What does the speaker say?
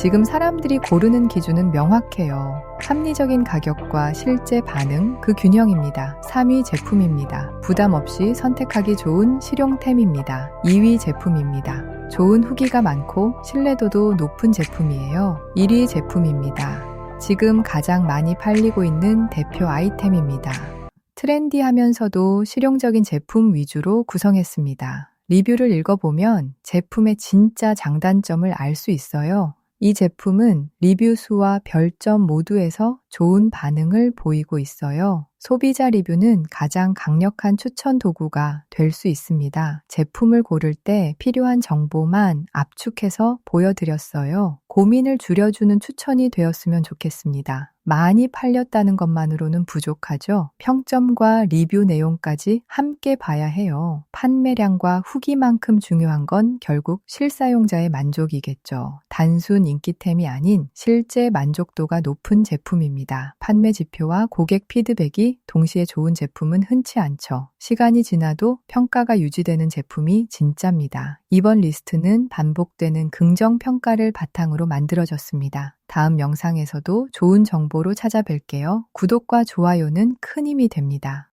지금 사람들이 고르는 기준은 명확해요. 합리적인 가격과 실제 반응, 그 균형입니다. 3위 제품입니다. 부담 없이 선택하기 좋은 실용템입니다. 2위 제품입니다. 좋은 후기가 많고 신뢰도도 높은 제품이에요. 1위 제품입니다. 지금 가장 많이 팔리고 있는 대표 아이템입니다. 트렌디하면서도 실용적인 제품 위주로 구성했습니다. 리뷰를 읽어보면 제품의 진짜 장단점을 알 수 있어요. 이 제품은 리뷰 수와 별점 모두에서 좋은 반응을 보이고 있어요. 소비자 리뷰는 가장 강력한 추천 도구가 될 수 있습니다. 제품을 고를 때 필요한 정보만 압축해서 보여드렸어요. 고민을 줄여주는 추천이 되었으면 좋겠습니다. 많이 팔렸다는 것만으로는 부족하죠. 평점과 리뷰 내용까지 함께 봐야 해요. 판매량과 후기만큼 중요한 건 결국 실사용자의 만족이겠죠. 단순 인기템이 아닌 실제 만족도가 높은 제품입니다. 판매 지표와 고객 피드백이 동시에 좋은 제품은 흔치 않죠. 시간이 지나도 평가가 유지되는 제품이 진짜입니다. 이번 리스트는 반복되는 긍정 평가를 바탕으로 만들어졌습니다. 다음 영상에서도 좋은 정보로 찾아뵐게요. 구독과 좋아요는 큰 힘이 됩니다.